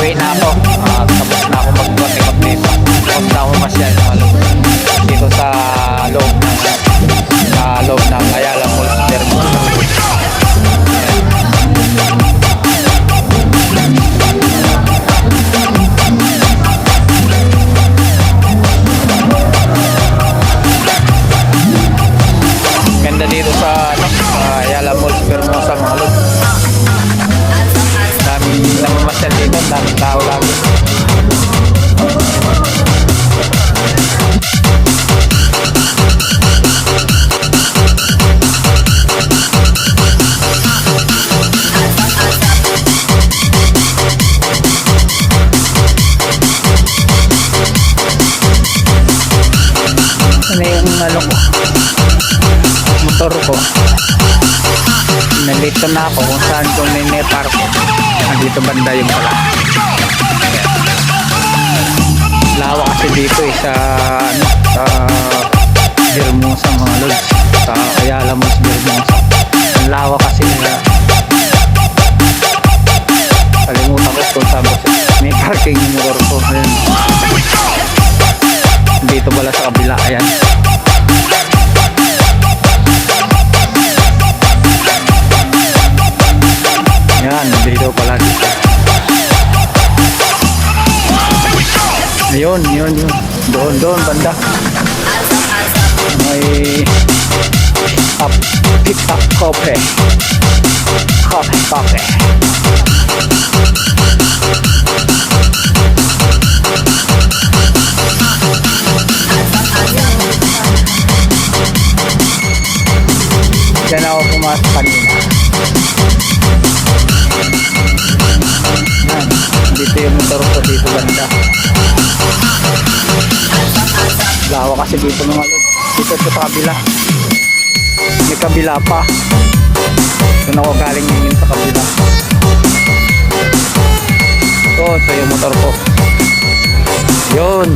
Pauwi na ako. Uh, tapos na ako mag-makeup makeup. Tapos na ako masyal. la la la Ano yung ano ko? Motor ko. Nalito na ako kung saan ko ninipark ko. Nandito banda yung pala. Lawa kasi dito eh sa ano, sa Birmosa mga lods. Sa Ayala Mos Birmosa. Ang lawa kasi nila. Kalimutan ko kung saan. May parking yung motor ko. Ayun. Dito pala sa kabila. Ayan. Ayun, yun, yun. Doon, doon, banda. May up, pick up coffee. Coffee, coffee. Diyan ako pumasok kanina. Lawa kasi dito mga lod. Dito sa kabila. May kabila pa. Doon ako galing ngayon sa kabila. Ito, ito yung motor ko. Yun.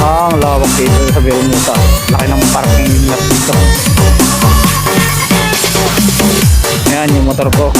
Ah, ang lawak dito sa Bermuda. Laki ng parking lot dito. Ayan yung motor ko.